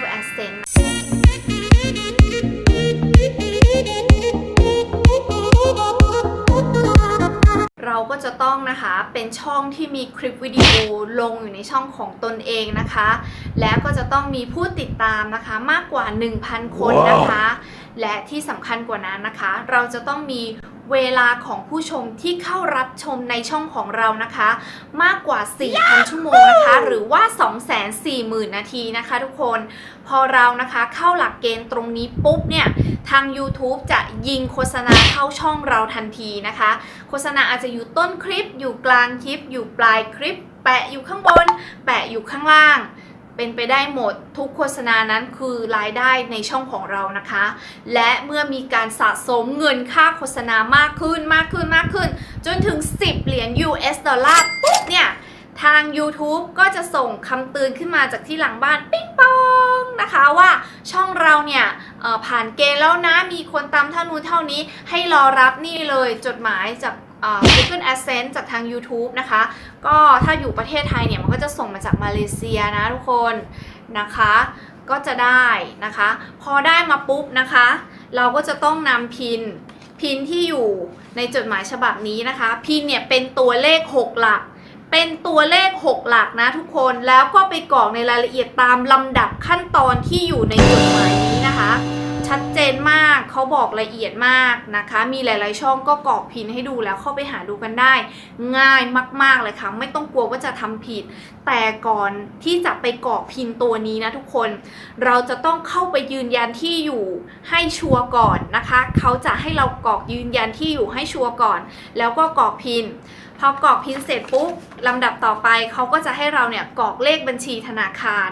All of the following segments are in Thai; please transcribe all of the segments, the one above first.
Google AdSense เราก็จะต้องนะคะเป็นช่องที่มีคลิปวิดีโอลงอยู่ในช่องของตนเองนะคะ และก็จะต้องมีผู้ติดตามนะคะมากกว่า 1,000 คนนะคะ และที่สำคัญกว่านั้นนะคะ เราจะต้องมี เวลาของผู้ชมที่เข้ารับชมในช่องของเรานะคะ มากกว่า 4,000 ชั่วโมงนะคะ หรือว่า 240,000 นาทีนะคะทุกคน พอเรานะคะเข้าหลักเกณฑ์ตรงนี้ปุ๊บเนี่ย ทาง YouTube จะยิงโฆษณาเข้าช่องเราทันทีนะคะ โฆษณาอาจจะอยู่ต้นคลิป อยู่กลางคลิป อยู่ปลายคลิป แปะอยู่ข้างบน แปะอยู่ข้างล่าง เป็นไปได้หมดทุกโฆษณานั้นคือรายได้ในช่องของเรานะคะ และเมื่อมีการสะสมเงินค่าโฆษณามากขึ้นมากขึ้นมากขึ้น จนถึง 10 เหรียญ US ดอลลาร์ปุ๊บเนี่ย ทาง YouTube ก็จะส่งคำเตือนขึ้นมาจากที่หลังบ้านปิ๊งปองนะคะว่าช่องเราเนี่ยผ่านเกณฑ์แล้วนะมีคนตามเท่านู้นเท่านี้ให้รอรับนี่เลยจดหมายจาก Google AdSense จากทาง YouTube นะคะ ก็ถ้าอยู่ประเทศไทยเนี่ยมันก็จะส่งมาจากมาเลเซียนะทุกคนนะคะ ก็จะได้นะคะ พอได้มาปุ๊บนะคะ เราก็จะต้องนำพินพินที่อยู่ในจดหมายฉบับนี้นะคะ พินเนี่ยเป็นตัวเลข 6 หลัก เป็นตัวเลข 6 หลักนะทุกคนแล้วก็ไปกรอกในรายละเอียดตามลำดับขั้นตอนที่อยู่ในจดหมายนี้นะคะ ชัดเจนมากเขาบอกละเอียดมากนะคะ มีหลาย ๆ ช่องก็กรอกพินให้ดูแล้วเข้าไปหาดูกันได้ ง่ายมาก ๆ เลยค่ะ ไม่ต้องกลัวว่าจะทำผิด แต่ก่อนที่จะไปกรอกพินตัวนี้นะทุกคน เราจะต้องเข้าไปยืนยันที่อยู่ให้ชัวร์ก่อนนะคะ เขาจะให้เรากรอกยืนยันที่อยู่ให้ชัวร์ก่อน แล้วก็กรอกพิน พอกรอกพินเสร็จปุ๊บลำดับต่อไปเขาก็จะให้เราเนี่ยกรอกเลขบัญชีธนาคาร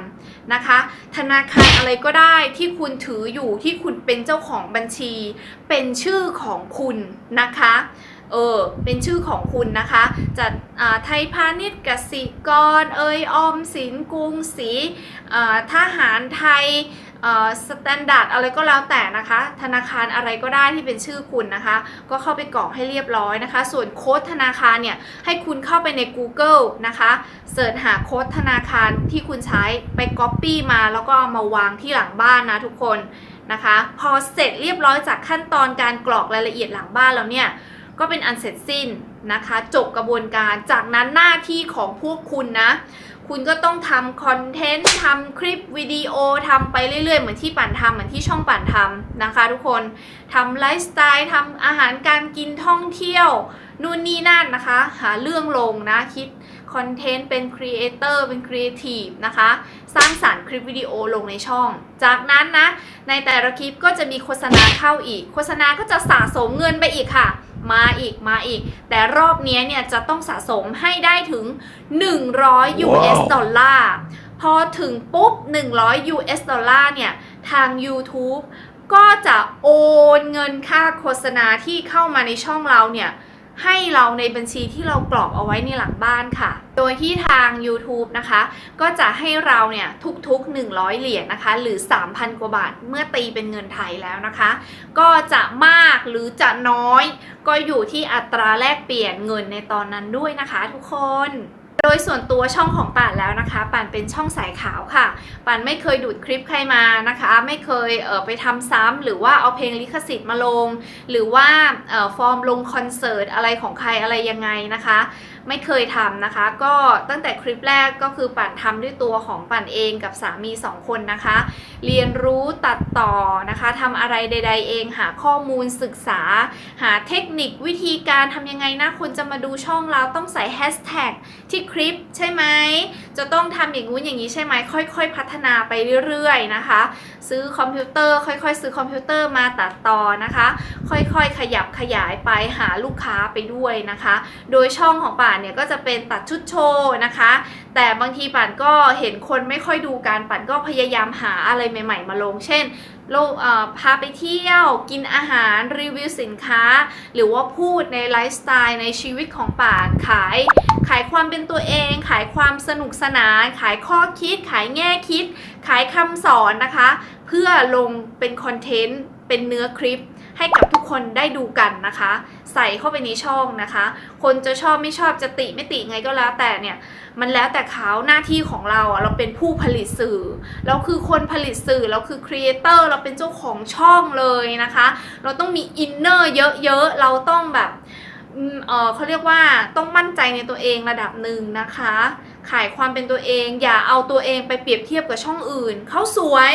นะคะ ธนาคารอะไรก็ได้ที่คุณถืออยู่ที่คุณเป็นเจ้าของบัญชี เป็นชื่อของคุณนะคะ เออเป็นชื่อของคุณนะคะจะไทยพาณิชย์กสิกร เอยออมสินกรุงศรีทหารไทยสแตนดาร์ดอะไรก็แล้วแต่นะคะ ธนาคารอะไรก็ได้ที่เป็นชื่อคุณนะคะ ก็เข้าไปกรอกให้เรียบร้อยนะคะ ส่วนโค้ดธนาคารเนี่ยให้คุณเข้าไปใน Google นะคะเสิร์ชหาโค้ดธนาคารที่คุณใช้ไป Copy มาแล้วก็มาวางที่หลังบ้านนะทุกคนนะคะ พอเสร็จเรียบร้อยจากขั้นตอนการกรอกรายละเอียดหลังบ้านแล้วเนี่ย ก็เป็นอันเสร็จสิ้นนะคะ จบกระบวนการ จากนั้นหน้าที่ของพวกคุณนะ คุณก็ต้องทำคอนเทนต์ทำคลิปวิดีโอทำไปเรื่อยๆ เหมือนที่ปั่นทำเหมือนที่ช่องปั่นทำนะคะ ทุกคนทำไลฟ์สไตล์ทำอาหารการกินท่องเที่ยวนู่นนี่นั่นนะคะ หาเรื่องลงนะคิดคอนเทนต์เป็นครีเอเตอร์เป็นครีเอทีฟนะคะ สร้างสารรค์คลิปวิดีโอลงในช่อง จากนั้นนะ ในแต่ละคลิปก็จะมีโฆษณาเข้าอีก โฆษณาก็จะสะสมเงินไปอีกค่ะ มาอีกมาอีก แต่รอบนี้เนี่ยจะต้องสะสมให้ได้ถึง 100 US ดอลลาร์พอถึงปุ๊บ 100 US ดอลลาร์เนี่ย ทาง YouTube ก็จะโอนเงินค่าโฆษณาที่เข้ามาในช่องเราเนี่ย ให้เราในบัญชีที่เรากรอกเอาไว้ในหลังบ้านค่ะ โดยที่ทาง YouTube นะคะ ก็จะให้เราเนี่ยทุกๆ 100 เหรียญนะคะ หรือ 3,000 กว่าบาท เมื่อตีเป็นเงินไทยแล้วนะคะ ก็จะมากหรือจะน้อย ก็อยู่ที่อัตราแลกเปลี่ยนเงินในตอนนั้นด้วยนะคะ ทุกคน โดยส่วนตัวช่องของป่านแล้วนะคะ ป่านเป็นช่องสายขาวค่ะ ป่านไม่เคยดูดคลิปใครมานะคะ ไม่เคยเออไปทำซ้ำหรือว่าเอาเพลงลิขสิทธิ์มาลง หรือว่าเออฟอร์มลงคอนเสิร์ตอะไรของใครอะไรยังไงนะคะ ไม่เคยทำนะคะ ก็ตั้งแต่คลิปแรกก็คือป่านทำด้วยตัวของป่านเองกับสามี 2 คนนะคะ เรียนรู้ตัดต่อนะคะทำอะไรใด ๆ เองหาข้อมูลศึกษา หาเทคนิควิธีการทำยังไงนะคนจะมาดูช่องเราต้องใส่แฮชแท็กที่คลิปใช่ไหม จะต้องทำอย่างงู้นอย่างนี้ใช่ไหมค่อย ๆ พัฒนาไปเรื่อยๆนะคะ ซื้อคอมพิวเตอร์ ค่อย ๆ ซื้อคอมพิวเตอร์มาตัดต่อนะคะ ค่อยๆ ขยับขยายไปหาลูกค้าไปด้วยนะคะ โดยช่องของป่านเนี่ยก็จะเป็นตัดชุดโชว์นะคะ แต่บางทีป่านก็เห็นคนไม่ค่อยดูการป่านก็พยายามหาอะไรใหม่ ๆ มาลง เช่น โลกเอ่อพาไปเที่ยวกินอาหารรีวิวสินค้า หรือว่าพูดในไลฟ์สไตล์ในชีวิตของป่านขาย ขายความเป็นตัวเอง ขายความสนุกสนาน ขายข้อคิด ขายแง่คิด ขายคำสอนนะคะ เพื่อลงเป็นคอนเทนต์เป็นเนื้อคลิป ให้กับทุกคนได้ดูกันนะคะ ใส่เข้าไปในช่องนะคะ คนจะชอบไม่ชอบจะติไม่ติไงก็แล้วแต่เนี่ยมันแล้วแต่เขาหน้าที่ของเราอะเราเป็นผู้ผลิตสื่อเราคือคนผลิตสื่อเราคือครีเอเตอร์เราเป็นเจ้าของช่องเลยนะคะ เราต้องมีอินเนอร์เยอะๆเราต้องแบบอืมเเขาเรียกว่าต้องมั่นใจในตัวเองระดับหนึ่งนะคะ ขายความเป็นตัวเอง อย่าเอาตัวเองไปเปรียบเทียบกับช่องอื่น เขาสวย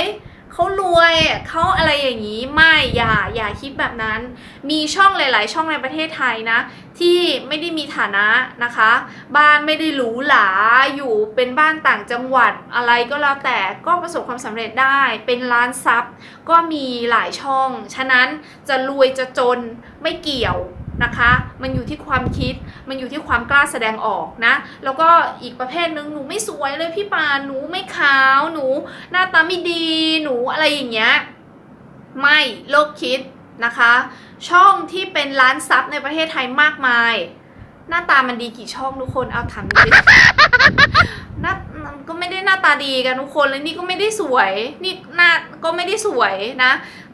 เขารวยเขาอะไรอย่างนี้ไม่อย่าอย่าคิดแบบนั้น มีช่องหลาย ๆ ช่องในประเทศไทยนะ ที่ไม่ได้มีฐานะนะคะ บ้านไม่ได้หรูหราอยู่เป็นบ้านต่างจังหวัดอะไรก็แล้วแต่ก็ประสบความสำเร็จได้เป็นร้านซับก็มีหลายช่อง ฉะนั้นจะรวยจะจนไม่เกี่ยว นะคะ มันอยู่ที่ความคิด มันอยู่ที่ความกล้าแสดงออกนะ แล้วก็อีกประเภทหนึ่งหนูไม่สวยเลยพี่ปานหนูไม่ขาว หนู หน้าตาไม่ดี หนูอะไรอย่างเงี้ย ไม่โลกคิดนะคะ ช่องที่เป็นร้านซับในประเทศไทยมากมาย หน้าตามันดีกี่ช่องทุกคน เอาถามดิหน้าก็ไม่ได้หน้าตาดีกันทุกคนแล้วนี่ก็ไม่ได้สวย นี่หน้าก็ไม่ได้สวยนะ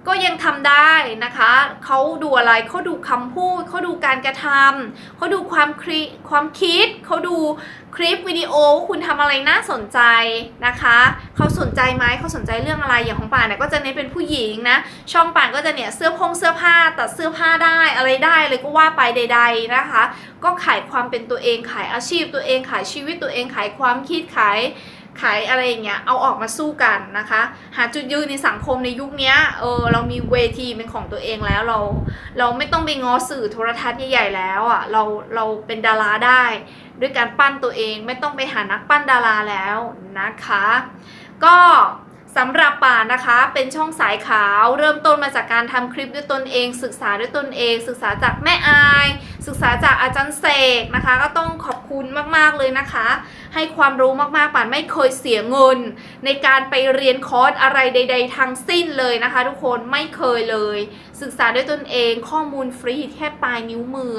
ก็ยังทำได้นะคะ เขาดูอะไรเขาดูคำพูดเขาดูการกระทำเขาดูความคลิความคิดเขาดูคลิปวิดีโอว่าคุณทำอะไรน่าสนใจนะคะเขาสนใจไหมเขาสนใจเรื่องอะไรอย่างของป่านเนี่ยก็จะเน้นเป็นผู้หญิงนะ ช่องป่านก็จะเนี่ยเสื้อพงเสื้อผ้าตัดเสื้อผ้าได้อะไรได้เลยก็ว่าไปใด ๆนะคะ ก็ขายความเป็นตัวเองขายอาชีพตัวเองขายชีวิตตัวเองขายความคิดขาย ขายอะไรอย่างเงี้ยเอาออกมาสู้กันนะคะ หาจุดยืนในสังคมในยุคนี้เออเรามีเวทีเป็นของตัวเองแล้วเรา เราไม่ต้องไปง้อสื่อโทรทัศน์ใหญ่ๆแล้วอะเราเราเป็นดาราได้ ด้วยการปั้นตัวเองไม่ต้องไปหานักปั้นดาราแล้วนะคะ ก็ สำหรับป่านนะคะเป็นช่องสายขาวเริ่มต้นมาจากการทำคลิปด้วยตนเอง ศึกษาด้วยตนเอง ศึกษาจากแม่อาย ศึกษาจากอาจารย์เสกนะคะ ก็ต้องขอบคุณมากๆเลยนะคะ ให้ความรู้มากๆป่านไม่เคยเสียเงิน ในการไปเรียนคอร์สอะไรใด ๆ ทั้งสิ้นเลยนะคะ ทุกคนไม่เคยเลย ศึกษาด้วยตนเองข้อมูลฟรีแค่ปลายนิ้วมือ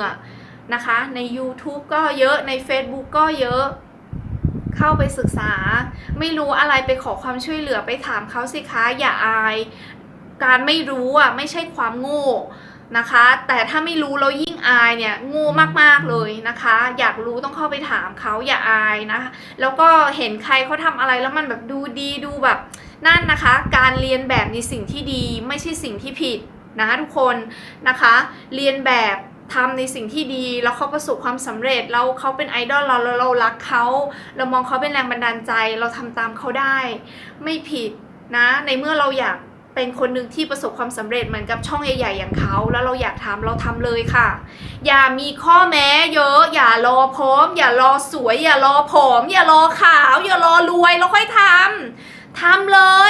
นะคะใน YouTube ก็เยอะใน Facebook ก็เยอะ เข้าไปศึกษา ไม่รู้อะไรไปขอความช่วยเหลือไปถามเขาสิคะอย่าอาย การไม่รู้อะไม่ใช่ความโง่นะคะ แต่ถ้าไม่รู้แล้วยิ่งอายเนี่ยโง่มากๆเลยนะคะ อยากรู้ต้องเข้าไปถามเขาอย่าอายนะคะแล้วก็เห็นใครเขาทำอะไรแล้วมันแบบดูดีดูแบบนั่นนะคะ การเรียนแบบในสิ่งที่ดีไม่ใช่สิ่งที่ผิดนะคะทุกคนนะคะ เรียนแบบ ทำในสิ่งที่ดีแล้วเขาประสบความสำเร็จแล้วเขาเป็นไอดอลเราแล้วเรารักเขาเรามองเขาเป็นแรงบันดาลใจ เราทำตามเขาได้ ไม่ผิดนะ ในเมื่อเราอยากเป็นคนหนึ่งที่ประสบความสำเร็จเหมือนกับช่องใหญ่ๆอย่างเขาแล้วเราอยากทำเราทำเลยค่ะ อย่ามีข้อแม้เยอะ อย่ารอพร้อม อย่ารอสวย อย่ารอผอม อย่ารอขาว อย่ารอรวยแล้วค่อยทำทำเลย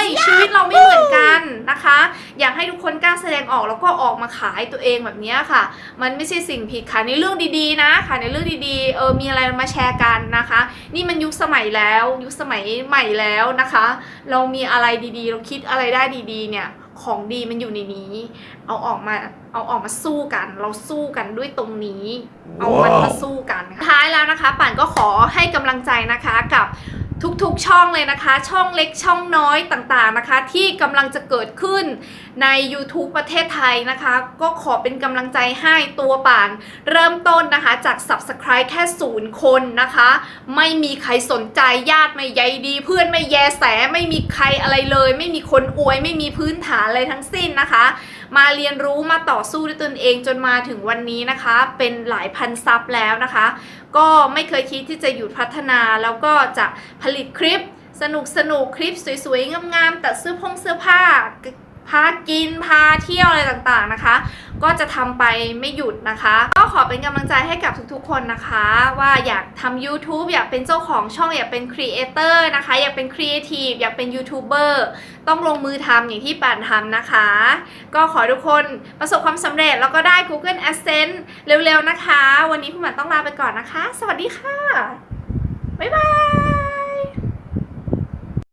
นะคะ อยากให้ทุกคนกล้าแสดงออกแล้วก็ออกมาขายตัวเองแบบนี้ค่ะ มันไม่ใช่สิ่งผิดค่ะในเรื่องดีๆนะค่ะในเรื่องดีๆเออมีอะไรมาแชร์กันนะคะ นี่มันยุคสมัยแล้ว ยุคสมัยใหม่แล้วนะคะ เรามีอะไรดีๆ เราคิดอะไรได้ดี ๆ เนี่ยของดีมันอยู่ในนี้ เอาออกมา เอาออกมาสู้กัน เราสู้กันด้วยตรงนี้ เอามันมาสู้กันค่ะท้ายแล้วนะคะ ป่านก็ขอให้กำลังใจนะคะกับ ทุกๆช่องเลยนะคะ ช่องเล็กช่องน้อยต่างๆนะคะ ที่กำลังจะเกิดขึ้นใน YouTube ประเทศไทยนะคะ ก็ขอเป็นกำลังใจให้ตัวป่าน เริ่มต้นนะคะจาก Subscribe แค่ศูนย์คนนะคะ ไม่มีใครสนใจญาติไม่ใยดี เพื่อนไม่แยแส ไม่มีใครอะไรเลย ไม่มีคนอวย ไม่มีพื้นฐานอะไรทั้งสิ้นนะคะ มาเรียนรู้มาต่อสู้ด้วยตนเองจนมาถึงวันนี้นะคะ เป็นหลายพันซับแล้วนะคะ ก็ไม่เคยคิดที่จะหยุดพัฒนาแล้วก็จะผลิตคลิปสนุกสนุกคลิปสวยๆงามๆตัดเสื้อพงเสื้อผ้า พากินพาเที่ยวอะไรต่างๆนะคะ ก็จะทำไปไม่หยุดนะคะ ก็ขอเป็นกำลังใจให้กับทุกๆคนนะคะ ว่าอยากทำ YouTube อยากเป็นเจ้าของช่องอยากเป็นครีเอเตอร์นะคะ อยากเป็นครีเอทีฟอยากเป็นยูทูบเบอร์ต้องลงมือทำอย่างที่ป่านทำนะคะ ก็ขอทุกคนประสบความสำเร็จแล้วก็ได้ Google Adsense เร็วๆนะคะ วันนี้พี่หมันต้องลาไปก่อนนะคะ สวัสดีค่ะ บ๊ายบาย